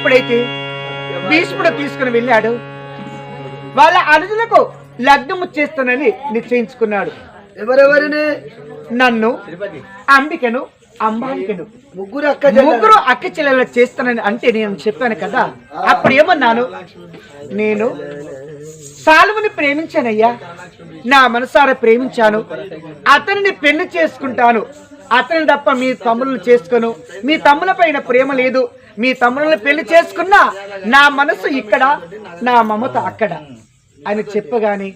ఎప్పుడైతే భీష్ముడు తీసుకుని వెళ్ళాడు వాళ్ళ అనుజులకు లగ్నము చేస్తానని నిశ్చయించుకున్నాడు. ఎవరెవరిని? నన్ను అంబికను అంబాలికను. ముగ్గురు అక్క చెల్లెలు. ముగ్గురు అక్క చెల్లెలు చేస్తానని అంటే నేను చెప్పాను కదా? అప్పుడు ఏమన్నాను? నేను సాలువుని ప్రేమించానయ్యా. నా మనసారా ప్రేమించాను. అతనిని పెళ్ళి చేసుకుంటాను. అతని తప్ప మీ తమ్ములను చేసుకోను. మీ తమ్ముల పైన ప్రేమ లేదు. మీ తమ్ములను పెళ్ళి చేసుకున్నా నా మనసు ఇక్కడ నా మమత అక్కడ అని చెప్పగానే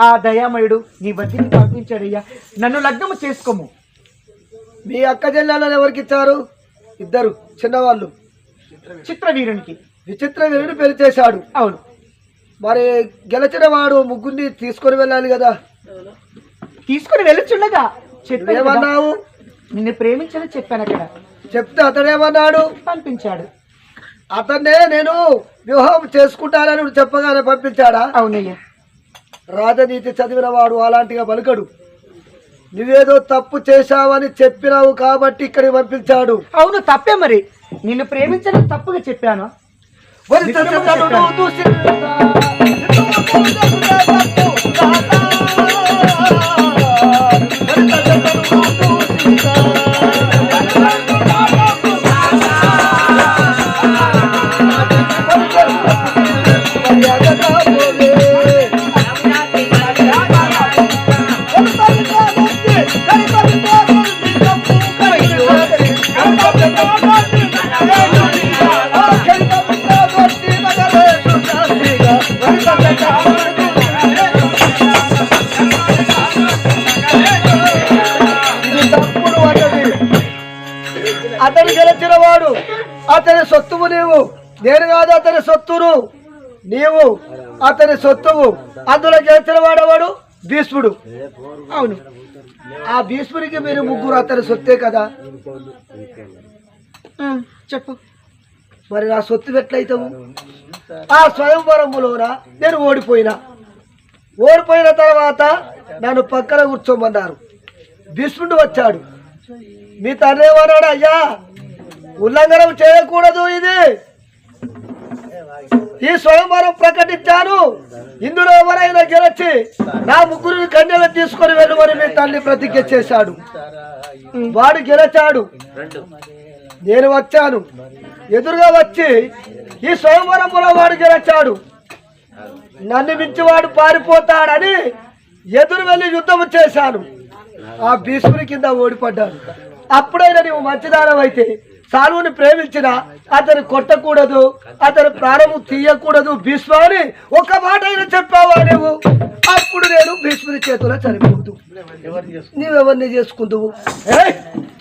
ఆ దయామయుడు నీ వద్దకు పంపించాడయ్యా నన్ను లగ్నము చేసుకోము. మీ అక్క చెల్లెలను ఎవరికి ఇచ్చారు? ఇద్దరు చిన్నవాళ్ళు. చిత్రవీరునికి. విచిత్ర వీరుడు పెళ్ళి చేశాడు. అవును. మరి గెలిచిన వాడు ముగ్గురిని తీసుకొని వెళ్ళాలి కదా. తీసుకుని కదా, ఏమన్నావు నిన్ను ప్రేమించని చెప్పాను అక్కడ. చెప్తే అతడేమన్నాడు పంపించాడు. అతన్నే నేను వివాహం చేసుకుంటానని చెప్పగానే పంపించాడా? అవునయ్యా. రాజనీతి చదివిన వాడు అలాంటిగా పలుకడు. నువ్వేదో తప్పు చేశావని చెప్పినావు కాబట్టి ఇక్కడికి పంపించాడు. అవును తప్పే మరి. నిన్ను ప్రేమించడం తప్పుగా చెప్పాను. వరి అతను గెలిచిన వాడు అతని సొత్తువు నీవు. నేను కాదు అతని సొత్తును నీవు అతని సొత్తువు. అందులో గెలిచిన వాడవాడు భీష్ముడు. అవును. ఆ భీష్ముడికి మీరు ముగ్గురు అతని సొత్తే కదా? చెప్పు. మరి నా సొత్తు ఎట్లయితావు? ఆ స్వయంవరములోన నేను ఓడిపోయినా. ఓడిపోయిన తర్వాత నన్ను పక్కన కూర్చోమన్నారు. భీష్ముడు వచ్చాడు. మీ తండ్రి ఏమన్నాడు? అయ్యా ఉల్లంఘనం చేయకూడదు ఇది. ఈ స్వయంవరం ప్రకటించాను. ఇందులో ఎవరైనా గెలిచి నా ముగ్గురిని కన్యలు తీసుకొని వెళ్ళమని మీ తల్లి ప్రతిజ్ఞ చేశాడు. వాడు గెలిచాడు. నేను వచ్చాను. ఎదురుగా వచ్చి ఈ స్వయంవరంలో వాడు గెలిచాడు. నన్ను మించి వాడు పారిపోతాడని ఎదురు వెళ్ళి యుద్ధం చేశాను. ఆ భీష్ముని కింద ఓడిపడ్డాను. అప్పుడైనా నీవు మంచిదానం అయితే సాలువుని ప్రేమించిన అతను కొట్టకూడదు అతని ప్రాణము తీయకూడదు భీష్మ అని ఒక మాట అయినా చెప్పావా నువ్వు అప్పుడు నేను భీష్ముని చేతిలో చనిపోదు. నీవెవరిని చేసుకుందువు?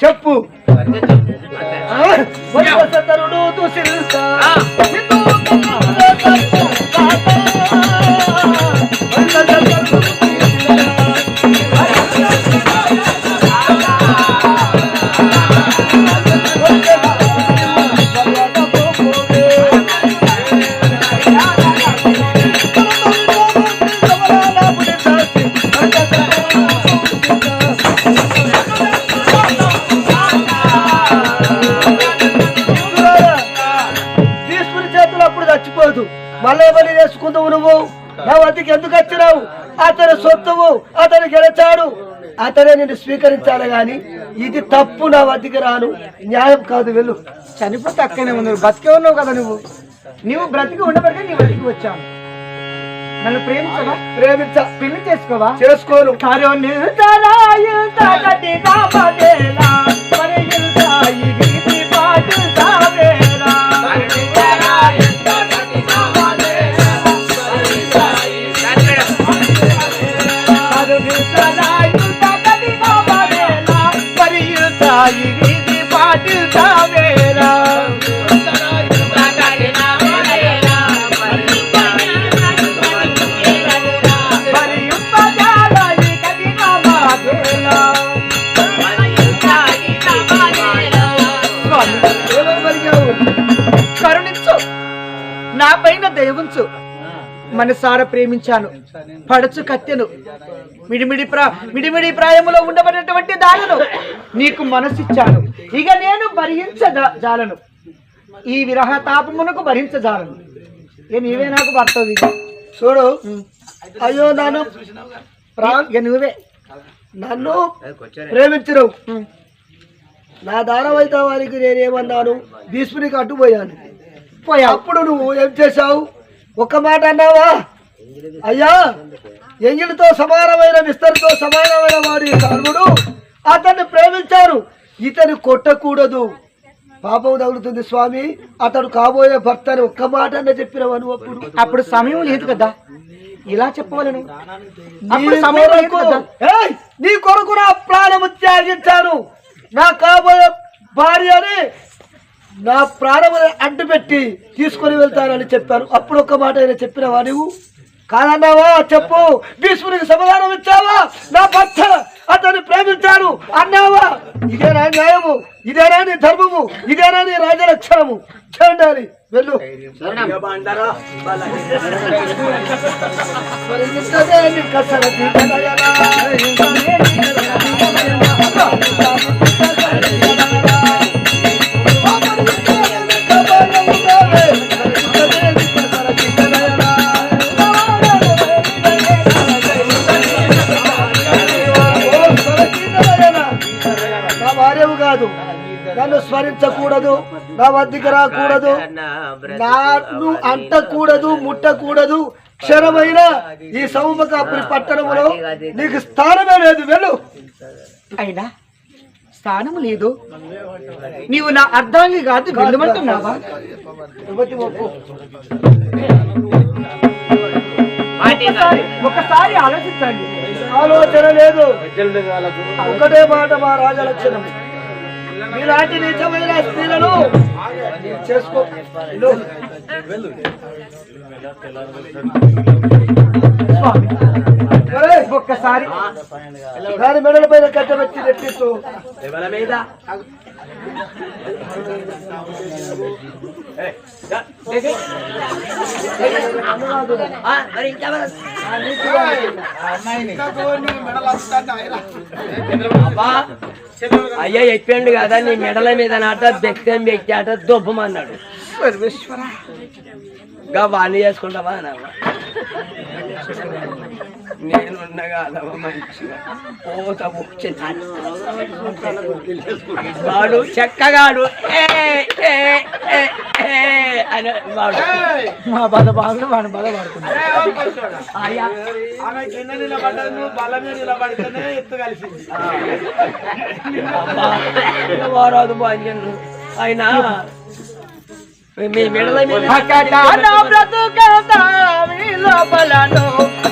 చెప్పు. సొత్తువు అతను గెలిచాడు. అతనే నిన్ను స్వీకరించాలి గాని ఇది తప్పు నా వద్దకు రాను. న్యాయం కాదు వెళ్ళు. చనిపోతే అక్కనే ఉన్నావు బతికే ఉన్నావు కదా నువ్వు. నువ్వు బ్రతికి ఉండబడితే నీ బతికి వచ్చాను. నన్ను ప్రేమించవా? ప్రేమించ. పెళ్ళి చేసుకోవా? చేసుకోను. కరో నిర్తరాయుత మనసార ప్రేమించాను. పడచు కత్తెను. మిడిమిడి ప్రా మిడిమిడి ప్రాయములో ఉండబడినటువంటి దానను నీకు మనసిచ్చాను. ఇక నేను భరించ జాలను ఈ విరహ తాపమునకు భరించజాలను ఏ నీవే నాకు పడుతుంది చూడు. అయ్యో నన్ను. ప్రా- ఇక నువ్వే. నన్ను ప్రేమించరు. నా దానవైతే వారికి నేనేమన్నాను? భీష్మునికి అడ్డుపోయాను. పోయా అప్పుడు నువ్వు ఏం చేశావు? ఒక్క మాట అన్నావా? అయ్యా ఎంగిలితో సమానమైన విస్తరితో సమానమైన వాడి కర్ణుడు అతన్ని ప్రేమించారు. ఇతని కొట్టకూడదు. పాపం తగులుతుంది స్వామి. అతడు కాబోయే భర్త అని ఒక్క మాట అన్న చెప్పినవా నువ్వు అప్పుడు. అప్పుడు సమయం లేదు కదా. ఇలా చెప్పవలను. నీ కొరకు- నీ ప్రాణము త్యాగించాను. నా కాబోయే భార్యని నా ప్రాణముని అడ్డు పెట్టి తీసుకొని వెళ్తానని చెప్పాను. అప్పుడు ఒక్క మాట అయినా చెప్పినవా నువ్వు కాదన్నావా? చెప్పు. భీష్మునికి సమాధానం ఇచ్చావా? నా భర్త అతన్ని ప్రేమించాను అన్నావా? ఇదేనా న్యాయము? ఇదేనా నీ ధర్మము? ఇదేనా నీ రాజలక్షణము? చేయండి వెళ్ళు. కసరతి కాదు. నన్ను స్మరించకూడదు నా వద్దకు రాకూడదు. నాను అంటకూడదు ముట్టకూడదు. క్షణమైన ఈ సౌమకాపురి పట్టణములో నీకు స్థానమే లేదు వెళ్ళు. అయినా స్థానము లేదు. నీవు నా అర్ధాంగి కాదు వెళ్ళమంటున్నావా ఒకసారి ఆలోచించండి. ఆలోచన లేదు. ఒకటే మాట మా రాజలక్షణం మీలాంటి నిజమైన స్త్రీలను చేసుకో. ఒక్కసారి. దాని మెడల పైన కట్టబెట్టి నెట్టిస్తూ. అయ్యా చెప్పిండు కదా నీ మెడల మీద నాట బెక్కం పెట్టాట దుబ్బమన్నాడు. సర్వేశ్వర ఇంకా వాణి చేసుకుంటావా అన్నావా? నేను మంచిగా పోత వాడు చెక్కగాడు. అని వాడు. మా బాధ బాగా వాడిని బాధ అబ్బా, వారాదు బాధ్యను అయినా మీ మెడల మీద లోపలను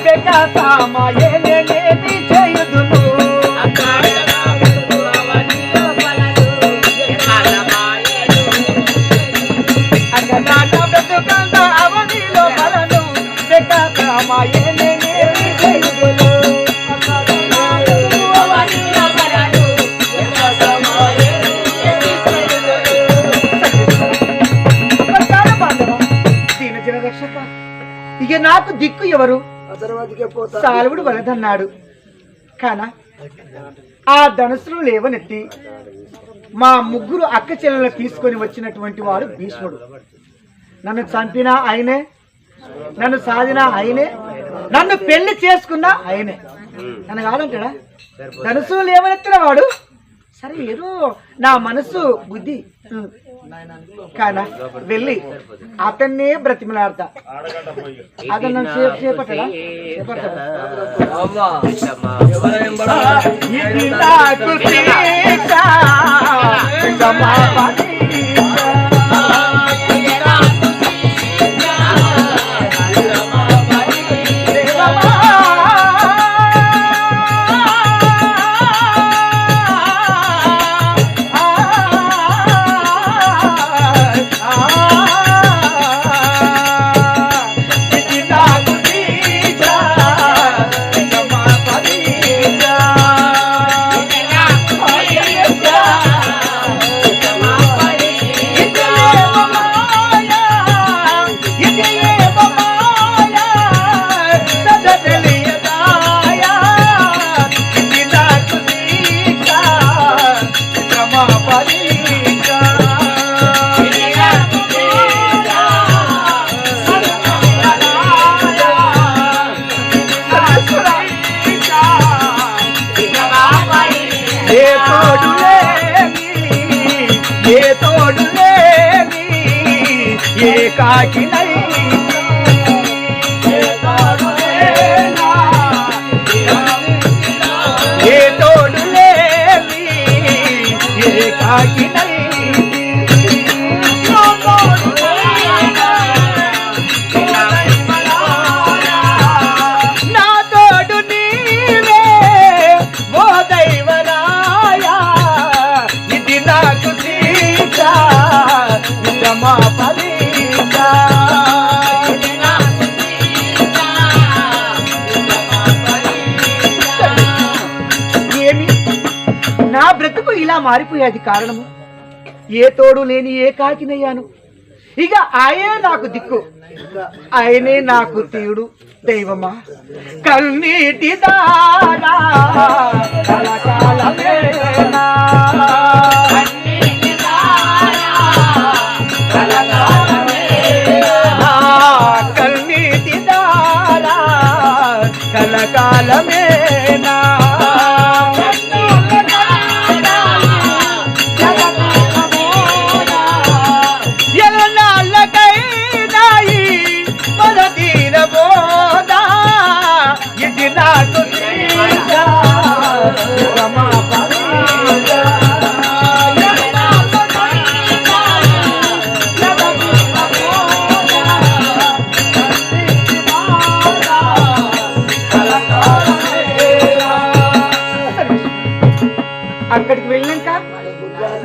బెకతామయేనేమి చేయుదును నాకు దిక్కు ఎవరు? సాలువుడు వలదన్నాడు కాన ఆ ధనుసును లేవనెత్తి మా ముగ్గురు అక్క చెల్లెలు తీసుకొని వచ్చినటువంటి వాడు భీష్ముడు. నన్ను చంపిన ఆయనే నన్ను సాధిన ఆయనే నన్ను పెళ్ళి చేసుకున్న ఆయనే. నన్ను కాదంటాడా? ధనుసు లేవనెత్తిన వాడు. సరే ఏదో నా మనసు బుద్ధి. కానా? వెళ్ళి అతన్నే బ్రతిమలాడతా. అతను నన్ను చే- చేపట్టడా? చేపట్టడా? ఏ మారిపోయేది కారణము? ఏ తోడు లేని ఏ కాకినయ్యాను? ఇక ఆయనే నాకు దిక్కు. ఆయనే నాకు తీయుడు దైవమా? కన్నీటి దారా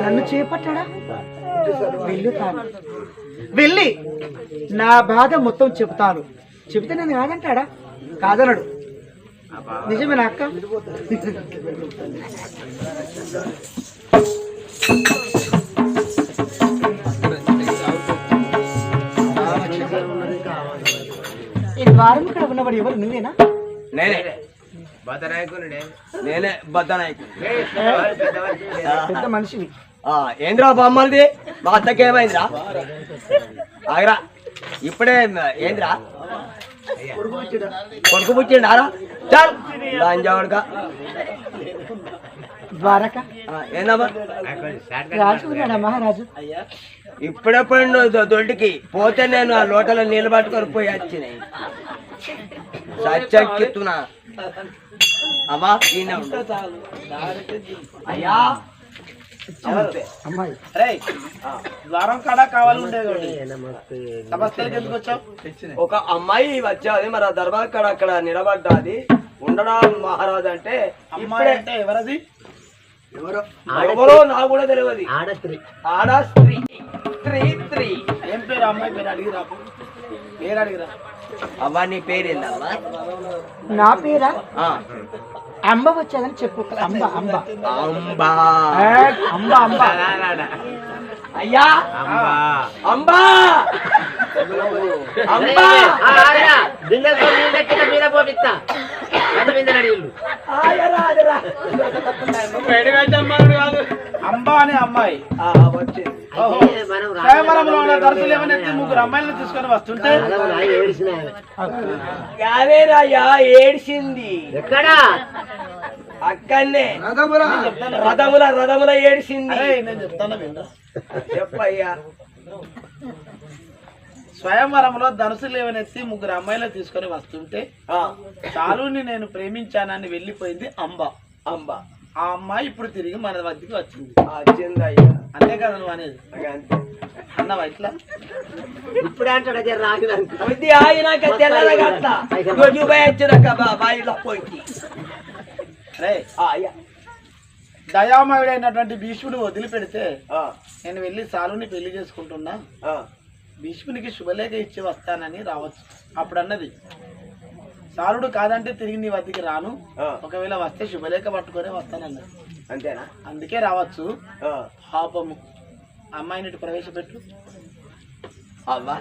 నన్ను చేపట్టాడా? వెళ్ళుతాను వెళ్ళి నా బాధ మొత్తం చెప్తాను చెబితే నేను కాదంటాడా కాదనడు. నిజమేనా అక్క? ఈ ద్వారం ఇక్కడ ఉన్నవాడు ఎవరు? నువ్వేనా? నేనే. నేనే. పెద్ద మనిషివి ఏంద్రా బొమ్మలది మా అత్తకి ఏమైందిరా? ఆగరా. ఇప్పుడే ఏంద్రా? కొడుకు చాలు. ద్వారక. ఉన్నాడా మహారాజు? ఇప్పుడెప్పుడు నువ్వు దొ- దొడ్డికి పోతే నేను ఆ లోటలో నీళ్ళు పట్టుకొని పోయి వచ్చినాయి. సచ్చక్కిస్తున్నా అమ్మా ఈయన ఉండు. అయ్యా! అమ్మాయి ద్వారం కాడ కావాలి ఉండేది సమస్యలకు ఎందుకు వచ్చావు? ఒక అమ్మాయి వచ్చాది మరి ఆ దర్బార్ కాడ అక్కడ నిలబడ్డాది. ఉండడం మహారాజ్ అంటే అమ్మాయి అంటే ఎవరది? ఎవరో? నాకు కూడా తెలియదు. ఆడ స్త్రీ ఆడ స్త్రీ స్త్రీ. స్త్రీ ఏం పేరు? అమ్మాయి పేరు అడిగిరా పేరు అడిగిరా. అవ్వ నీ పేరు ఏందమ్మా నా పేరా ఆ, అంబ వచ్చేదని చెప్పు అంబ అంబ అంబా ఏ, అంబ అంబ అయ్యా అంబా అంబా అనే అమ్మాయి. స్వయంవరంలో ఉన్న ముగ్గురు అమ్మాయిలను తీసుకొని వస్తుంటే? ఏడిసింది. ఎక్కడా? అక్కడనే రథముల. రథముల ఏడిసింది. చెప్పయ్యా. స్వయంవరంలో ధనుసులు ఏమైనా ఎత్తి ముగ్గురు అమ్మాయిలను తీసుకొని వస్తుంటే ఆ, చాలుని నేను ప్రేమించానని వెళ్ళిపోయింది అంబ. అంబ. ఆ అమ్మాయి ఇప్పుడు తిరిగి మన వద్దకు వచ్చింది. అంతే కదా నువ్వు అనేది. అన్నవా ఇట్లా? ఆగినాక తెల్లదగట్ట రోజు వచ్చినాక బాయిలో పోయి దయామయుడైనటువంటి భీష్ముడు వదిలిపెడితే ఆ, నేను వెళ్ళి సాలుని పెళ్ళి చేసుకుంటున్నా. ఆ, భీష్మునికి శుభలేఖ ఇచ్చి వస్తానని రావచ్చు. అప్పుడు అన్నది సాలుడు కాదంటే తిరిగి నీ వద్దకి రాను. ఒకవేళ వస్తే శుభలేఖ పట్టుకొని వస్తానన్నది అంతేనా? అందుకే రావచ్చు. పాపము. అమ్మాయిని ఇటు ప్రవేశపెట్టు. అవ్వా.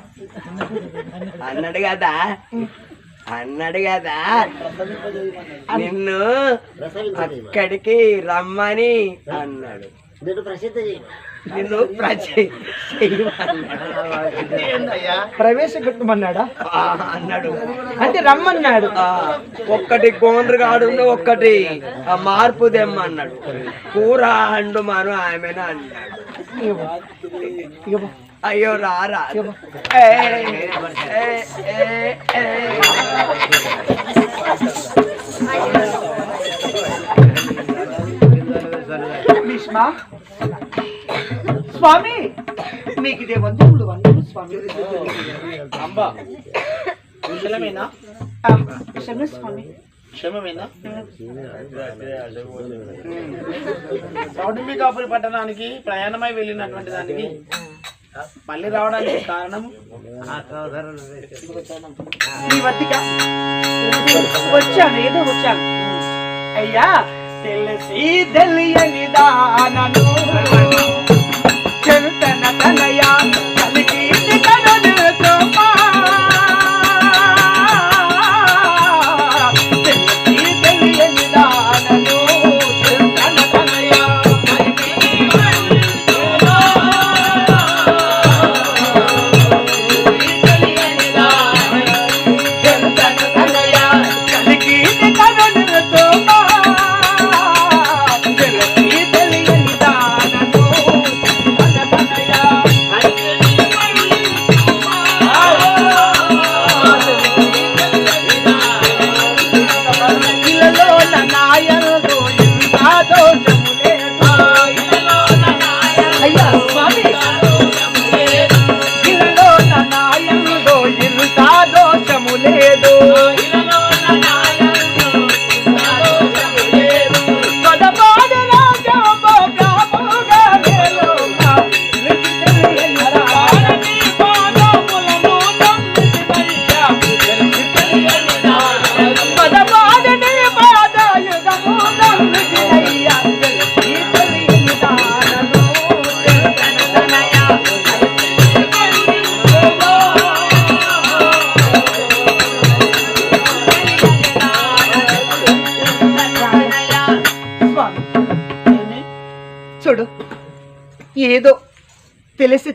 అన్నాడు కదా. అన్నాడు కదా. నిన్ను అక్కడికి రమ్మని అన్నాడు. నిన్ను ప్రవేశపెట్టమన్నాడా? అన్నాడు. అంటే రమ్మన్నాడు. ఒక్కటి గోండ్రుగాడు ఒక్కటి ఆ మార్పు దెమ్మన్నాడు కూర అండు మాను ఆమెను అన్నాడు. అయ్యో రారా. భీష్మ? స్వామి! మీకు ఇదే వందములు వందలు స్వామి. అంబా స్వామి. క్షమమేనా సౌడంబికాపురి పట్టణానికి ప్రయాణమై వెళ్ళినటువంటి దానికి మళ్ళీ రావడానికి కారణం? వచ్చాను ఏదో వచ్చాను. అయ్యా తెలిసి తెలియని దానను. చెరుతన తనయ కలిగి కననుతోమా. పా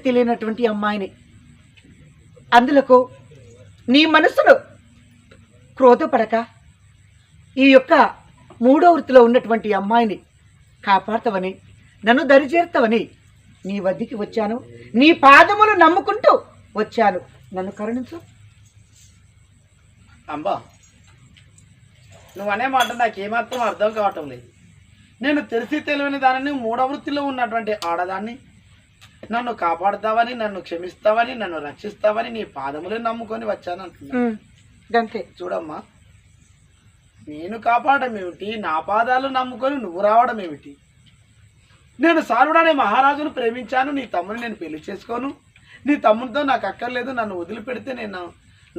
తెలియనటువంటి అమ్మాయిని. అందులకు నీ మనసులో క్రోధపడక ఈ యొక్క మూడో వృత్తిలో ఉన్నటువంటి అమ్మాయిని కాపాడతావని నన్ను దరిచేరుతావని నీ వద్దకి వచ్చాను. నీ పాదములు నమ్ముకుంటూ వచ్చాను. నన్ను కరుణించు. అంబా నువ్వనే మాట నాకు ఏమాత్రం అర్థం కావటం లేదు. నేను తెలిసి తెలియని దానిని మూడో వృత్తిలో ఉన్నటువంటి ఆడదాన్ని నన్ను కాపాడుతావని నన్ను క్షమిస్తావని నన్ను రక్షిస్తావని నీ పాదములు నమ్ముకొని వచ్చాను చూడమ్మా నేను కాపాడడం ఏమిటి? నా పాదాలు నమ్ముకొని నువ్వు రావడం ఏమిటి? నేను సారుడు అనే మహారాజును ప్రేమించాను నీ తమ్ముని నేను పెళ్ళి చేసుకోను. నీ తమ్మునితో నాకు అక్కర్లేదు నన్ను వదిలిపెడితే నేను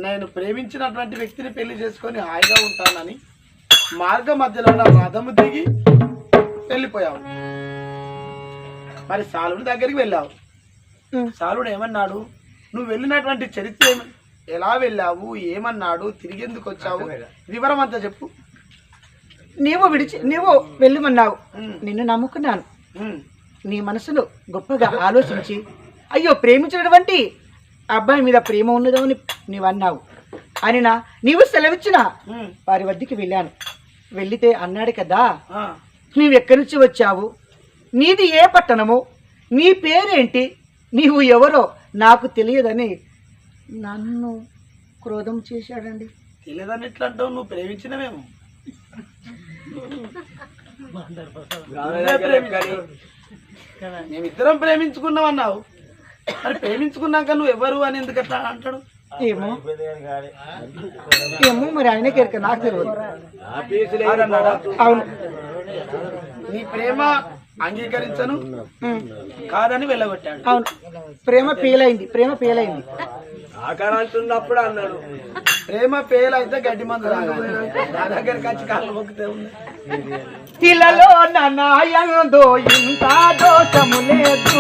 నేను ప్రేమించినటువంటి వ్యక్తిని పెళ్ళి చేసుకొని హాయిగా ఉంటానని మార్గ మధ్యలో నా రథము దిగి వెళ్ళిపోయావు. మరి సాలుడి దగ్గరికి వెళ్ళావు. సాలుడు ఏమన్నాడు? నువ్వు వెళ్ళినటువంటి చరిత్ర ఎలా వెళ్ళావు? ఏమన్నాడు? తిరిగి ఎందుకు వచ్చావు? వివరం అంతా చెప్పు. నీవు విడిచి నీవు వెళ్ళమన్నావు. నిన్ను నమ్ముకున్నాను. నీ మనసులో గొప్పగా ఆలోచించి అయ్యో ప్రేమించినటువంటి అబ్బాయి మీద ప్రేమ ఉన్నదో అని నీవు అన్నావు అని నా నీవు సెలవిచ్చిన వారి వద్దకి వెళ్ళాను. వెళ్ళితే అన్నాడు కదా ఆ, నీవెక్కడి నుంచి వచ్చావు? నీది ఏ పట్టణము? నీ పేరేంటి? నీవు ఎవరో నాకు తెలియదని నన్ను క్రోధం చేశాడండి. తెలియదని ఎట్లా అంటావు? నువ్వు ప్రేమించినవేమో మేమిద్దరం ప్రేమించుకున్నాం అన్నావు. మరి ప్రేమించుకున్నాక నువ్వు ఎవరు అని ఎందుకు అట్లా అంటాడు? ఏమో? ఏమో మరి ఆయనకి ఎరక నాకు తెలియదు? అవును. నీ ప్రేమ అంగీకరించను. కాదని వెళ్ళగొట్టాడు. అవును. ప్రేమ ఫెయిల్ ప్రేమ ఫెయిల్ అయింది ఆకారంటున్నప్పుడు అన్నాడు. ప్రేమ పేలు అయితే గడ్డి మందు. నా దగ్గరికి వచ్చి కాళ్ళు మొక్కితే ఉంది. ఇలలో నాయందో ఇంత దోషము లేదు.